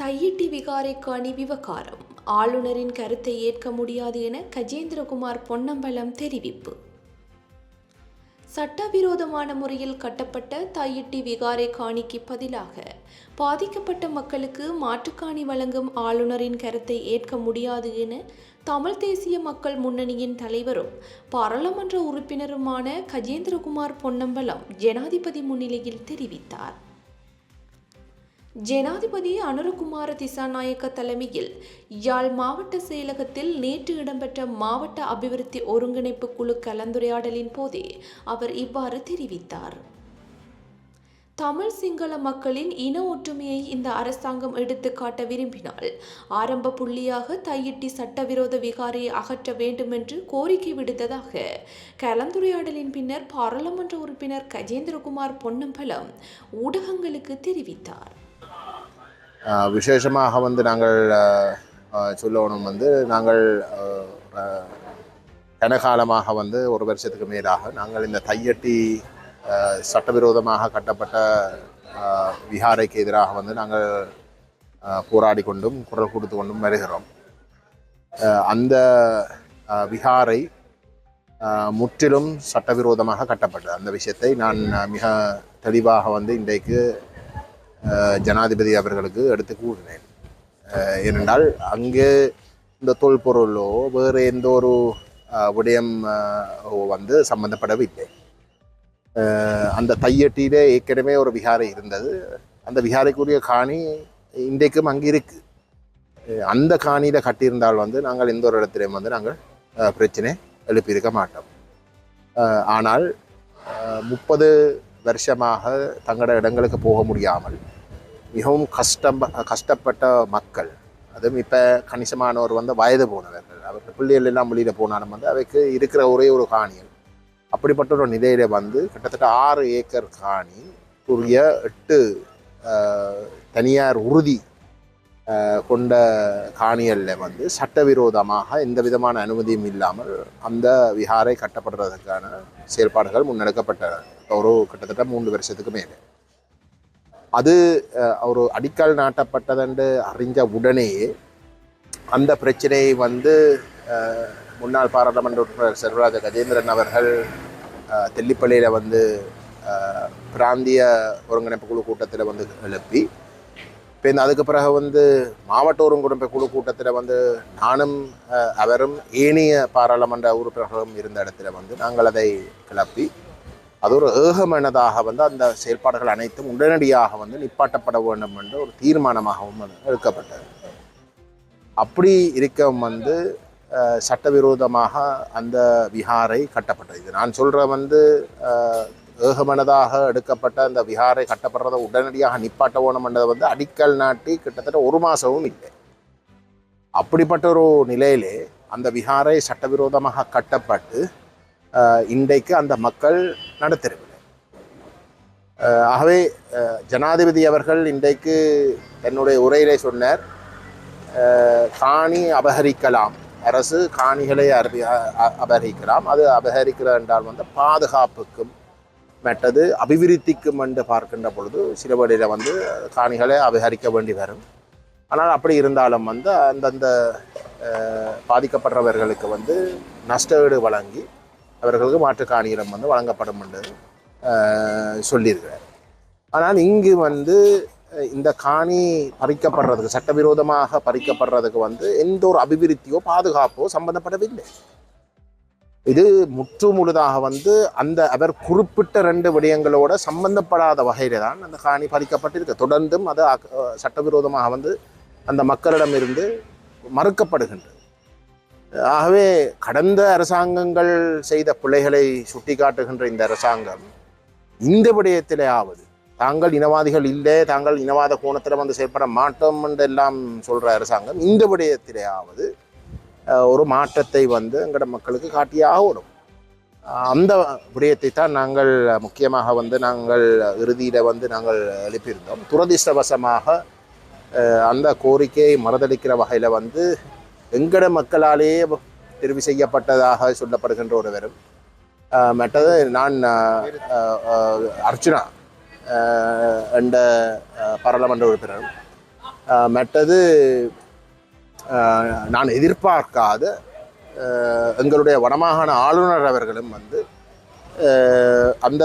தையிட்டி விகாரைக்காணி விவகாரம். ஆளுநரின் கருத்தை ஏற்க முடியாது என கஜேந்திரகுமார் பொன்னம்பலம் தெரிவிப்பு. சட்டவிரோதமான முறையில் கட்டப்பட்ட தையிட்டி விகாரை காணிக்கு பதிலாக பாதிக்கப்பட்ட மக்களுக்கு மாற்றுக்காணி வழங்கும் ஆளுநரின் கருத்தை ஏற்க முடியாது என தமிழ் தேசிய மக்கள் முன்னணியின் தலைவரும் பாராளுமன்ற உறுப்பினருமான கஜேந்திரகுமார் பொன்னம்பலம் ஜனாதிபதி முன்னிலையில் தெரிவித்தார். ஜனாதிபதி அனுரகுமார திசாநாயக்க தலைமையில் யாழ் மாவட்ட செயலகத்தில் நேற்று இடம்பெற்ற மாவட்ட அபிவிருத்தி ஒருங்கிணைப்பு குழு கலந்துரையாடலின் போதே அவர் இவ்வாறு தெரிவித்தார். தமிழ் சிங்கள மக்களின் இன ஒற்றுமையை இந்த அரசாங்கம் எடுத்து காட்ட விரும்பினால் ஆரம்ப புள்ளியாக தையிட்டி சட்டவிரோத விகாரியை அகற்ற வேண்டும் என்று கோரிக்கை விடுத்ததாக கலந்துரையாடலின் பின்னர் பாராளுமன்ற உறுப்பினர் கஜேந்திரகுமார் பொன்னம்பலம் ஊடகங்களுக்கு தெரிவித்தார். விசேஷமாக வந்து நாங்கள் சொல்லணும் வந்து நாங்கள் கனகாலமாக வந்து ஒரு வருஷத்துக்கு மேலாக நாங்கள் இந்த தையட்டி சட்டவிரோதமாக கட்டப்பட்ட விஹாரைக்கு எதிராக வந்து நாங்கள் போராடி கொண்டும் குரல் கொடுத்து கொண்டும் வருகிறோம். அந்த விஹாரை முற்றிலும் சட்டவிரோதமாக கட்டப்பட்டது. அந்த விஷயத்தை நான் மிக தெளிவாக வந்து இன்றைக்கு ஜனாதிபதி அவர்களுக்கு எடுத்து கூறினேன். ஏனென்றால் அங்கே இந்த தொல்பொருளோ வேறு எந்த ஒரு விடயம் வந்து சம்பந்தப்படவில்லை. அந்த தையட்டியிலே ஏற்கனவே ஒரு விகாரை இருந்தது. அந்த விகாரைக்குரிய காணி இன்றைக்கும் அங்கே இருக்கு. அந்த காணியில் கட்டியிருந்தால் வந்து நாங்கள் எந்த ஒரு இடத்திலையும் வந்து நாங்கள் பிரச்சனை எழுப்பியிருக்க மாட்டோம். ஆனால் முப்பது வருஷமாக தங்களோட இடங்களுக்கு போக முடியாமல் மிகவும் கஷ்டம் கஷ்டப்பட்ட மக்கள். அதுவும் இப்போ கணிசமானவர் வந்து வயது போனவர்கள். அவர்கள் பிள்ளைகள் எல்லாம் வெளியில் போனாலும் வந்து அவைக்கு இருக்கிற ஒரே ஒரு காணிகள் அப்படிப்பட்ட ஒரு நிலையில் வந்து கிட்டத்தட்ட ஆறு ஏக்கர் காணி கூறிய எட்டு தனியார் உறுதி கொண்ட காணிகளில் வந்து சட்டவிரோதமாக எந்த விதமான அனுமதியும் இல்லாமல் அந்த விஹாரை கட்டப்படுறதுக்கான செயல்பாடுகள் முன்னெடுக்கப்பட்டன ஒரு கிட்டத்தட்ட மூன்று வருஷத்துக்கு மேலே. அது ஒரு அடிக்கல் நாட்டப்பட்டதென்று அறிஞ்ச உடனேயே அந்த பிரச்சனையை வந்து முன்னாள் பாராளுமன்ற உறுப்பினர் செல்வராஜ கஜேந்திரன் அவர்கள் தெல்லிப்பள்ளியில் வந்து பிராந்திய ஒருங்கிணைப்பு குழு கூட்டத்தில் வந்து எழுப்பி இப்போ இந்த அதுக்கு பிறகு வந்து மாவட்ட ஒருங்கிணைப்பு குழு கூட்டத்தில் வந்து நானும் அவரும் ஏனைய பாராளுமன்ற உறுப்பினர்களும் இருந்த இடத்துல வந்து நாங்கள் அதை கிளப்பி அது ஒரு ஏகமனதாக வந்து அந்த செயல்பாடுகள் அனைத்தும் உடனடியாக வந்து நிப்பாட்டப்பட வேண்டும் என்ற ஒரு தீர்மானமாகவும் எடுக்கப்பட்டது. அப்படி இருக்க வந்து சட்டவிரோதமாக அந்த விஹாரை கட்டப்பட்டது. இது நான் சொல்கிற வந்து ஏகமனதாக எடுக்கப்பட்ட அந்த விஹாரை கட்டப்படுறதை உடனடியாக நிப்பாட்ட வேணும்ன்றதை வந்து அடிக்கல் நாட்டி கிட்டத்தட்ட ஒரு மாதமும் இல்லை. அப்படிப்பட்ட ஒரு நிலையிலே அந்த விஹாரை சட்டவிரோதமாக கட்டப்பட்டு இன்றைக்கு அந்த மக்கள் நடத்தவில்லை ஆகவே ஜனாதிபதி அவர்கள் இன்றைக்கு தன்னுடைய உரையிலே சொன்னார் காணி அபகரிக்கலாம். அரசு காணிகளை அபி அபகரிக்கலாம். அது அபகரிக்கிறது என்றால் வந்து பாதுகாப்புக்கும் மற்றது அபிவிருத்திக்கும் என்று பார்க்கின்ற பொழுது சில வழியில் வந்து காணிகளை அபகரிக்க வேண்டி வரும். ஆனால் அப்படி இருந்தாலும் வந்து அந்தந்த பாதிக்கப்பட்டவர்களுக்கு பாதிக்கப்படுறவர்களுக்கு வந்து நஷ்டஈடு வழங்கி அவர்களுக்கு மாற்றுக் காணியிடம் வந்து வழங்கப்படும் என்று சொல்லியிருக்கிறார். ஆனால் இங்கு வந்து இந்த காணி பறிக்கப்படுறதுக்கு சட்டவிரோதமாக பறிக்கப்படுறதுக்கு வந்து எந்த ஒரு அபிவிருத்தியோ பாதுகாப்போ சம்பந்தப்படவில்லை. இது முற்று முழுதாக வந்து அந்த அவர் குறிப்பிட்ட ரெண்டு விடயங்களோட சம்பந்தப்படாத வகையில தான் அந்த காணி பறிக்கப்பட்டிருக்கு. தொடர்ந்தும் அது அக்- சட்டவிரோதமாக வந்து அந்த மக்களிடமிருந்து மறுக்கப்படுகின்றது. ஆகவே கடந்த அரசாங்கங்கள் செய்த பிழைகளை சுட்டிக்காட்டுகின்ற இந்த அரசாங்கம் இந்த விடயத்திலேயாவது தாங்கள் இனவாதிகள் இல்லை தாங்கள் இனவாத கோணத்தில் வந்து செயல்பட மாட்டோம் என்று எல்லாம் சொல்கிற அரசாங்கம் இந்த விடயத்திலேயாவது ஒரு மாற்றத்தை வந்து எங்கட மக்களுக்கு காட்டியாக வரும் அந்த விடயத்தை தான் நாங்கள் முக்கியமாக வந்து நாங்கள் இறுதியில் வந்து நாங்கள் எழுப்பியிருந்தோம். துரதிர்ஷ்டவசமாக அந்த கோரிக்கையை மறுதளிக்கிற வகையில் வந்து எங்கட மக்களாலேயே தெரிவு செய்யப்பட்டதாக சொல்லப்படுகின்ற ஒருவரும் மற்றது நான் அர்ச்சுனா என்ற பாராளுமன்ற உறுப்பினரும். மற்றது நான் எதிர்பார்க்காத எங்களுடைய வடமாகாண ஆளுநர் அவர்களும் வந்து அந்த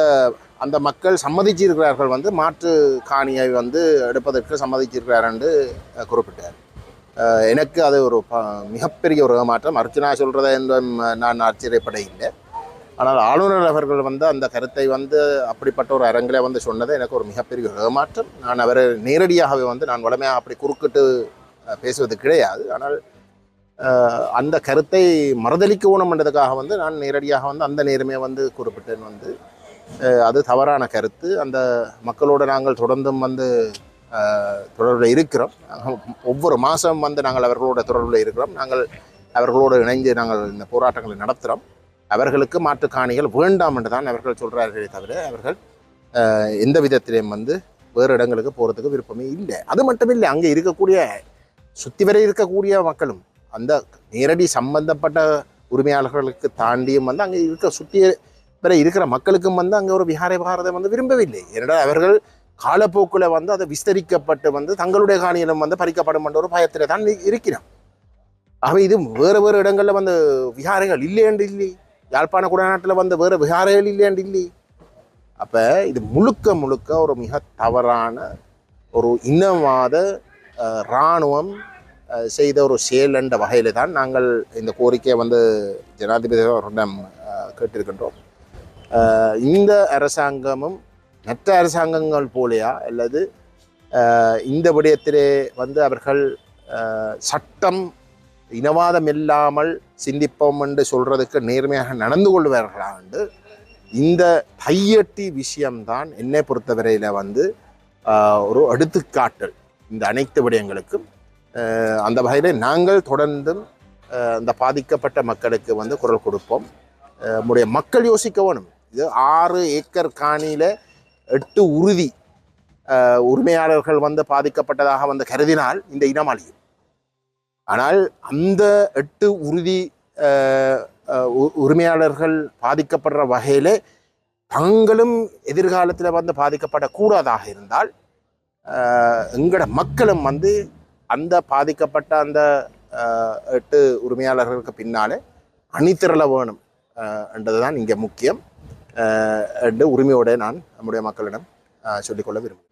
அந்த மக்கள் சம்மதிச்சிருக்கிறார்கள் வந்து மாற்று காணியை வந்து எடுப்பதற்கு சம்மதிச்சிருக்கிறார் என்று குறிப்பிட்டார். எனக்கு அது ஒரு ப- மிகப்பெரிய ஒரு ஏமாற்றம். அர்ச்சனா சொல்கிறத என்றும் நான் ஆச்சரியப்பட இல்லை ஆனால் ஆளுநர் அவர்கள் வந்து அந்த கருத்தை வந்து அப்படிப்பட்ட ஒரு அரங்கில் வந்து சொன்னது எனக்கு ஒரு மிகப்பெரிய ஒரு ஏமாற்றம். நான் அவரை நேரடியாகவே வந்து நான் வளமையாக அப்படி குறுக்கிட்டு பேசுவது கிடையாது. ஆனால் அந்த கருத்தை மறுதளிக்க ஊனம்ன்றதுக்காக வந்து நான் நேரடியாக வந்து அந்த நேரமே வந்து குறிப்பிட்டேன் வந்து அது தவறான கருத்து. அந்த மக்களோடு நாங்கள் தொடர்ந்தும் வந்து தொடர்பில் இருக்கிறோம். ஒவ்வொரு மாதம் வந்து நாங்கள் அவர்களோட தொடர்பில் இருக்கிறோம். நாங்கள் அவர்களோடு இணைந்து நாங்கள் இந்த போராட்டங்களை நடத்துகிறோம் அவர்களுக்கு மாற்றுக் காணிகள் வேண்டாம் என்று தான் அவர்கள் சொல்கிறார்களே தவிர அவர்கள் எந்த விதத்திலையும் வந்து வேறு இடங்களுக்கு போகிறதுக்கு விருப்பமே இல்லை. அது மட்டும் இல்லை அங்கே இருக்கக்கூடிய சுற்றி வரை இருக்கக்கூடிய மக்களும் அந்த நேரடி சம்பந்தப்பட்ட உரிமையாளர்களுக்கு தாண்டியும் வந்து அங்கே இருக்க சுற்றி வரை இருக்கிற மக்களுக்கும் வந்து அங்கே ஒரு விஹாரை பாரதம் வந்து விரும்பவில்லை. ஏனென்றால் அவர்கள் காலப்போக்கில் வந்து அதை விஸ்தரிக்கப்பட்டு வந்து தங்களுடைய காணியிலும் வந்து பறிக்கப்படும் என்ற ஒரு பயத்தில் தான் இ- இருக்கிறோம் ஆகவே இது வேறு வேறு இடங்களில் வந்து விஹாரைகள் இல்லையென்று இல்லை. யாழ்ப்பாண குடநாட்டில் வந்து வேறு விஹாரைகள் இல்லையென்று இல்லை. அப்போ இது முழுக்க முழுக்க ஒரு மிக தவறான ஒரு இனவாத இராணுவம் செய்த ஒரு செயல் என்ற வகையில் தான் நாங்கள் இந்த கோரிக்கையை வந்து ஜனாதிபதி அவரிடம் கேட்டிருக்கின்றோம். இந்த அரசாங்கமும் மற்ற அரசாங்கங்கள் போலையா? அல்லது இந்த விடயத்திலே வந்து அவர்கள் சட்டம் இனவாதம் இல்லாமல் சிந்திப்போம் என்று சொல்கிறதுக்கு நேர்மையாக நடந்து கொள்வார்களா என்று இந்த கையெட்டி விஷயம்தான் என்னை பொறுத்தவரையில் வந்து ஒரு எடுத்துக்காட்டல் இந்த அனைத்து விடயங்களுக்கும். அந்த வகையில் நாங்கள் தொடர்ந்தும் அந்த பாதிக்கப்பட்ட மக்களுக்கு வந்து குரல் கொடுப்போம். நம்முடைய மக்கள் யோசிக்க வேணும். இது ஆறு ஏக்கர் காணியில் எட்டு உறுதி உரிமையாளர்கள் வந்து பாதிக்கப்பட்டதாக வந்து கருதினால் இந்த இனம் அழியும். ஆனால் அந்த எட்டு உறுதி உ- உரிமையாளர்கள் பாதிக்கப்படுற வகையில் தங்களும் எதிர்காலத்தில் வந்து பாதிக்கப்படக்கூடாதாக இருந்தால் எங்களோட மக்களும் வந்து அந்த பாதிக்கப்பட்ட அந்த எட்டு உரிமையாளர்களுக்கு பின்னாலே அணிதிரள வேணும் என்றது என்றதுதான் இங்கே முக்கியம். என்று உரிமையோடு நான் நம்முடைய மக்களிடம் சொல்லிக்கொள்ள விரும்புகிறேன்.